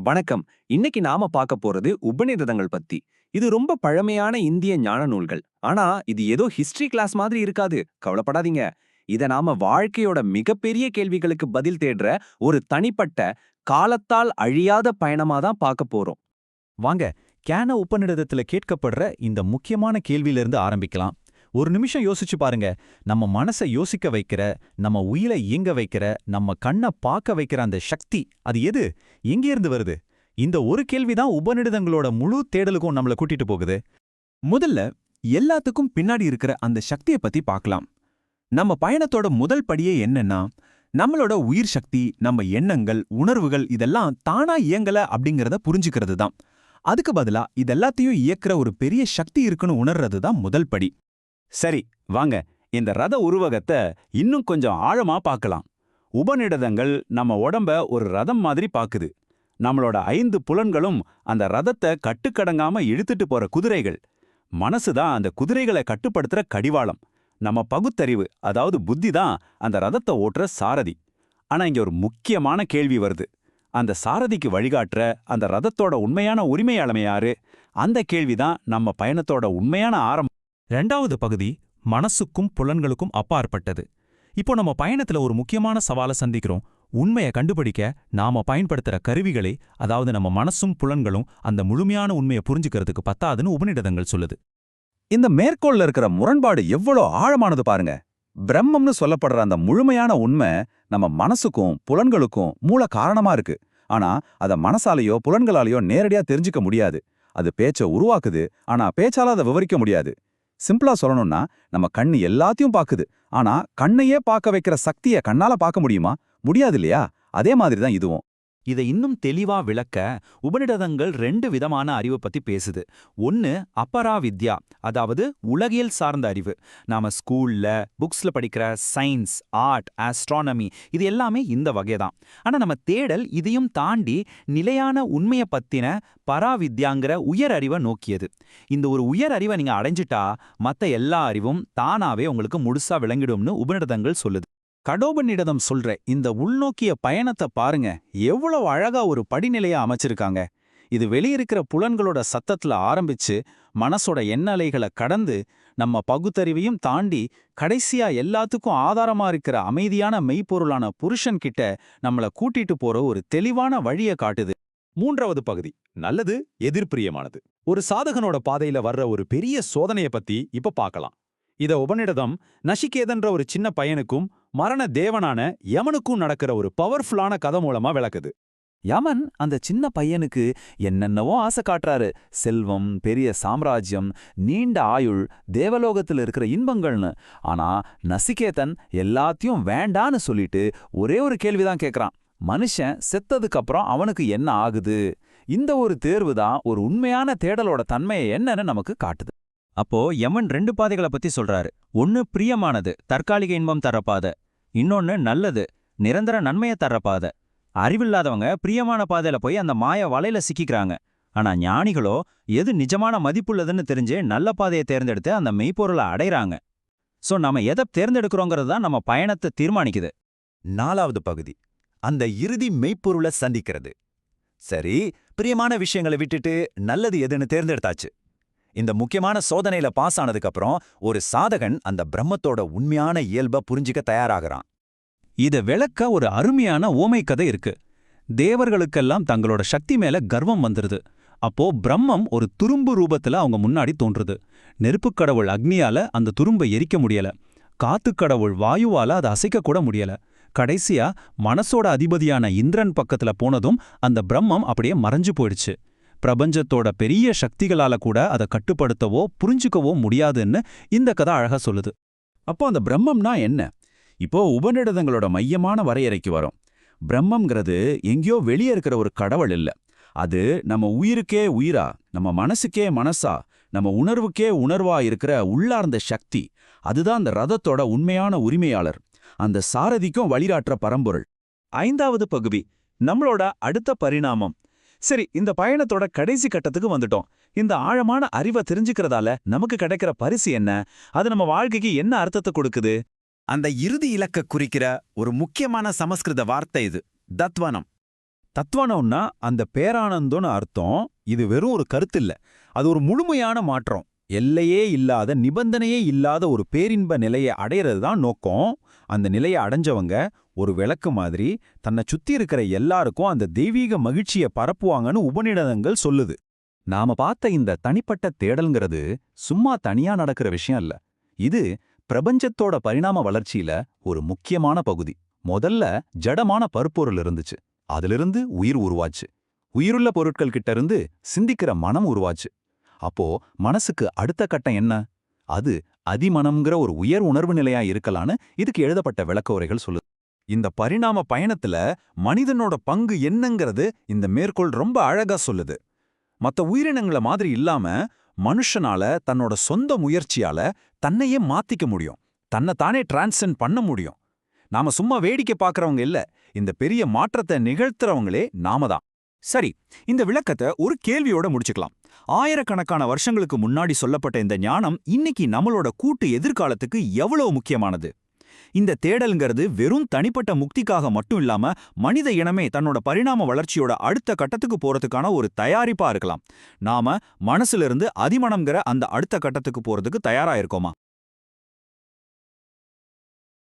வணக்கம். இன்னைக்கு நாம பார்க்க போறது உபநிடதங்கள் பத்தி. இது ரொம்ப பழமையான இந்திய ஞான நூல்கள். ஆனா இது ஏதோ ஹிஸ்டரி கிளாஸ் மாதிரி இருக்காது. கவலைப்படாதீங்க. இத நாம வாழ்க்கையோட மிகப்பெரிய கேள்விகளுக்கு பதில் தேடுற ஒரு தனிப்பட்ட காலத்தால் அழியாத பயணமா தான் பார்க்க போறோம். வாங்க கேன உபநிடதத்துல கேட்கப்படுற இந்த முக்கியமான கேள்வியிலிருந்து ஆரம்பிக்கலாம். ஒரு நிமிஷம் யோசிச்சு பாருங்க. நம்ம மனசை யோசிக்க வைக்கிற நம்ம உயிரை இயங்க வைக்கிற நம்ம கண்ணை பார்க்க வைக்கிற அந்த சக்தி அது எது? எங்கேருந்து வருது? இந்த ஒரு கேள்விதான் உபநிடதங்களோட முழு தேடலுக்கும் நம்மள கூட்டிட்டு போகுது. முதல்ல எல்லாத்துக்கும் பின்னாடி இருக்கிற அந்த சக்தியை பத்தி பார்க்கலாம். நம்ம பயணத்தோட முதல் படியே என்னன்னா நம்மளோட உயிர் சக்தி நம்ம எண்ணங்கள் உணர்வுகள் இதெல்லாம் தானா இயங்கல அப்படிங்கறத புரிஞ்சுக்கிறது தான் அதுக்கு பதிலா இதெல்லாத்தையும் இயக்குற ஒரு பெரிய சக்தி இருக்குன்னு உணர்றது தான் முதல் படி. சரி வாங்க. இந்த ரத உருவகத்தை இன்னும் கொஞ்சம் ஆழமா பார்க்கலாம். உபநிடதங்கள் நம்ம உடம்ப ஒரு ரதம் மாதிரி பாக்குது. நம்மளோட ஐந்து புலன்களும் அந்த ரதத்தை கட்டுக்கடங்காம இழுத்துட்டு போற குதிரைகள். மனசு தான் அந்த குதிரைகளை கட்டுப்படுத்துற கடிவாளம். நம்ம பகுத்தறிவு அதாவது புத்தி தான் அந்த ரதத்தை ஓட்டுற சாரதி. ஆனா இங்க ஒரு முக்கியமான கேள்வி வருது. அந்த சாரதிக்கு வழிகாட்டுற அந்த ரதத்தோட உண்மையான உரிமையாளமை யாரு? அந்த கேள்விதான் நம்ம பயணத்தோட உண்மையான ஆரம்பம். ரெண்டாவது பகுதி மனசுக்கும் புலன்களுக்கும் அப்பாற்பட்டது. இப்போ நம்ம பயணத்துல ஒரு முக்கியமான சவாலை சந்திக்கிறோம். உண்மையை கண்டுபிடிக்க நாம பயன்படுத்துற கருவிகளை அதாவது நம்ம மனசும் புலன்களும் அந்த முழுமையான உண்மையை புரிஞ்சுக்கிறதுக்கு பத்தாதுன்னு உபநிடதங்கள் சொல்லுது. இந்த மேற்கோள்ல இருக்கிற முரண்பாடு எவ்வளோ ஆழமானது பாருங்க. பிரம்மம்னு சொல்லப்படுற அந்த முழுமையான உண்மை நம்ம மனசுக்கும் புலன்களுக்கும் மூல காரணமா இருக்கு. ஆனா அத மனசாலேயோ புலன்களாலேயோ நேரடியா தெரிஞ்சுக்க முடியாது. அது பேச்ச உருவாக்குது ஆனா பேச்சால அதை விவரிக்க முடியாது. சிம்பிளா சொல்லணும்னா நம்ம கண்ணு எல்லாத்தையும் பாக்குது. ஆனா கண்ணையே பார்க்க வைக்கிற சக்திய கண்ணால பார்க்க முடியுமா? முடியாது இல்லையா? அதே மாதிரி தான் இதுவும். இதை இன்னும் தெளிவா விளக்க உபநிடதங்கள் ரெண்டு விதமான அறிவை பத்தி பேசுது. ஒன்னு அப்பரா வித்யா அதாவது உலகியல் சார்ந்த அறிவு. நாம ஸ்கூல்ல புக்ஸ்ல படிக்கிற சயின்ஸ் ஆர்ட் ஆஸ்ட்ரானமி இது எல்லாமே இந்த வகைதான். ஆனா நம்ம தேடல் இதையும் தாண்டி நிலையான உண்மைய பத்தின பராவித்யாங்கிற உயர் அறிவை நோக்கியது. இந்த ஒரு உயர் அறிவை நீங்க அடைஞ்சிட்டா மத்த எல்லா அறிவும் தானாவே உங்களுக்கு முழுசா விளங்கிடும்னு உபநிடதங்கள் சொல்லுது. கடோபனிடம் சொல்ற இந்த உள்நோக்கிய பயணத்தை பாருங்க. எவ்வளவு அழகா ஒரு படிநிலையா அமைச்சிருக்காங்க. இது வெளியிருக்கிற புலன்களோட சத்தத்துல ஆரம்பிச்சு மனசோட எண்ணலைகளை கடந்து நம்ம பகுத்தறிவையும் தாண்டி கடைசியா எல்லாத்துக்கும் ஆதாரமா இருக்கிற அமைதியான மெய்ப்பொருளான புருஷன் கிட்ட நம்மள கூட்டிட்டு போற ஒரு தெளிவான வழிய காட்டுது. மூன்றாவது பகுதி நல்லது எதிர்பிரியமானது ஒரு சாதகனோட பாதையில வர்ற ஒரு பெரிய சோதனைய பத்தி இப்ப பார்க்கலாம் இத உபநிடதம் நஷிகேதன்ற ஒரு சின்ன பையனுக்கும் மரண தேவனான யமனுக்கும் நடக்கிற ஒரு பவர்ஃபுல்லான கதை மூலமா விளக்குது. யமன் அந்த சின்ன பையனுக்கு என்னென்னவோ ஆசை காட்டுறாரு. செல்வம் பெரிய சாம்ராஜ்யம் நீண்ட ஆயுள் தேவலோகத்தில் இருக்கிற இன்பங்கள்னு. ஆனா நசிகேதன் எல்லாத்தையும் வேண்டான்னு சொல்லிட்டு ஒரே ஒரு கேள்விதான் கேட்கறான் மனுஷன் செத்ததுக்கப்புறம் அவனுக்கு என்ன ஆகுது? இந்த ஒரு தேர்வு தான் ஒரு உண்மையான தேடலோட தன்மையை என்னன்னு நமக்கு காட்டுது. அப்போ யமன் ரெண்டு பாதைகளை பத்தி சொல்றாரு. ஒன்னு பிரியமானது தற்காலிக இன்பம் தர்ற பாதை. இன்னொன்னு நல்லது நிரந்தர நன்மையை தர்ற பாதை. அறிவில்லாதவங்க பிரியமான பாதையில போய் அந்த மாய வலையில சிக்கிக்கிறாங்க. ஆனா ஞானிகளோ எது நிஜமான மதிப்புள்ளதுன்னு தெரிஞ்சு நல்ல பாதையை தேர்ந்தெடுத்து அந்த மெய்ப்பொருளை அடைறாங்க சோ நாம எதை தேர்ந்தெடுக்கிறோங்கிறது தான் நம்ம பயணத்தை தீர்மானிக்குது. நாலாவது பகுதி அந்த இறுதி மெய்ப்பொருளை சந்திக்கிறது. சரி பிரியமான விஷயங்களை விட்டுட்டு நல்லது எதுன்னு தேர்ந்தெடுத்தாச்சு. இந்த முக்கியமான சோதனையில பாஸ் ஆனதுக்கு அப்புறம் ஒரு சாதகன் அந்த பிரம்மத்தோட உண்மையான இயல்ப புரிஞ்சிக்க தயாராகிறான். இத விளக்க ஒரு அருமையான ஓமை கதை இருக்கு. தேவர்களுக்கெல்லாம் தங்களோட சக்தி மேல கர்வம் வந்துருது. அப்போ பிரம்மம் ஒரு துரும்பு ரூபத்துல அவங்க முன்னாடி தோன்றுது. நெருப்புக் கடவுள் அக்னியால அந்த துரும்பை எரிக்க முடியல. காத்துக் கடவுள் வாயுவால அதை அசைக்க கூட முடியல. கடைசியா மனசோட அதிபதியான இந்திரன் பக்கத்துல போனதும் அந்த பிரம்மம் அப்படியே மறைஞ்சு போயிடுச்சு. பிரபஞ்சத்தோட பெரிய சக்திகளால கூட அதை கட்டுப்படுத்தவோ புரிஞ்சுக்கவோ முடியாதுன்னு இந்த கதை அழகா சொல்லுது. அப்போ அந்த பிரம்மம்னா என்ன? இப்போ உபநிடதங்களோட மையமான வரையறைக்கு வரும். பிரம்மங்கிறது எங்கேயோ வெளியே இருக்கிற ஒரு கடவுள் இல்ல. அது நம்ம உயிருக்கே உயிரா நம்ம மனசுக்கே மனசா நம்ம உணர்வுக்கே உணர்வா இருக்கிற உள்ளார்ந்த சக்தி அதுதான் அந்த ரதத்தோட உண்மையான உரிமையாளர். அந்த சாரதிக்கும் வழிகாட்டுற பரம்பொருள். ஐந்தாவது பகுதி நம்மளோட அடுத்த பரிணாமம். சரி இந்த பயணத்தோட கடைசி கட்டத்துக்கு வந்துட்டோம். இந்த ஆழமான அறிவை தெரிஞ்சுக்கிறதால நமக்கு கிடைக்கிற பரிசு என்ன? அது நம்ம வாழ்க்கைக்கு என்ன அர்த்தத்தை கொடுக்குது? அந்த இறுதி இலக்க குறிக்கிற ஒரு முக்கியமான சமஸ்கிருத வார்த்தை இது தத்வனம். தத்துவனம்னா அந்த பேரானந்தம்னு அர்த்தம் இது வெறும் ஒரு கருத்து இல்ல. அது ஒரு முழுமையான மாற்றம். எல்லையே இல்லாத நிபந்தனையே இல்லாத ஒரு பேரின்ப நிலையை அடையிறது தான் நோக்கம். அந்த நிலையை அடைஞ்சவங்க ஒரு விளக்கு மாதிரி தன்னை சுத்தி இருக்கிற எல்லாருக்கும் அந்த தெய்வீக மகிழ்ச்சியை பரப்புவாங்கன்னு உபநிடதங்கள் சொல்லுது. நாம பார்த்த இந்த தனிப்பட்ட தேடல்ங்கிறது சும்மா தனியா நடக்கிற விஷயம் இல்ல. இது பிரபஞ்சத்தோட பரிணாம வளர்ச்சியில ஒரு முக்கியமான பகுதி. முதல்ல ஜடமான பருப்பொருள் இருந்துச்சு. அதிலிருந்து உயிர் உருவாச்சு. உயிருள்ள பொருட்கள் கிட்ட இருந்து சிந்திக்கிற மனம் உருவாச்சு. அப்போ மனசுக்கு அடுத்த கட்டம் என்ன? அது அதிமனம்ங்கிற ஒரு உயர் உணர்வு நிலையா இருக்கலான்னு இதுக்கு எழுதப்பட்ட விளக்க உரைகள் சொல்லுது. இந்த பரிணாம பயணத்துல மனிதனோட பங்கு என்னங்கிறது இந்த மேற்கோள் ரொம்ப அழகா சொல்லுது. மத்த உயிரினங்கள மாதிரி இல்லாம மனுஷனால தன்னோட சொந்த முயற்சியால தன்னையே மாத்திக்க முடியும். தன்னை தானே டிரான்சென்ட் பண்ண முடியும். நாம சும்மா வேடிக்கை பார்க்கறவங்க இல்ல. இந்த பெரிய மாற்றத்தை நிகழ்த்துறவங்களே நாம தான். சரி இந்த விளக்கத்தை ஒரு கேள்வியோட முடிச்சுக்கலாம். ஆயிரக்கணக்கான வருஷங்களுக்கு முன்னாடி சொல்லப்பட்ட இந்த ஞானம் இன்னைக்கு நம்மளோட கூட்டு எதிர்காலத்துக்கு எவ்வளவு முக்கியமானது? இந்த தேடல்ங்கிறது வெறும் தனிப்பட்ட முக்திக்காக மட்டும் இல்லாம மனித இனமே தன்னோட பரிணாம வளர்ச்சியோட அடுத்த கட்டத்துக்கு போறதுக்கான ஒரு தயாரிப்பா இருக்கலாம். நாம மனசுல இருந்து அதிமனம்ங்கிற அந்த அடுத்த கட்டத்துக்கு போறதுக்கு தயாரா இருக்கோமா?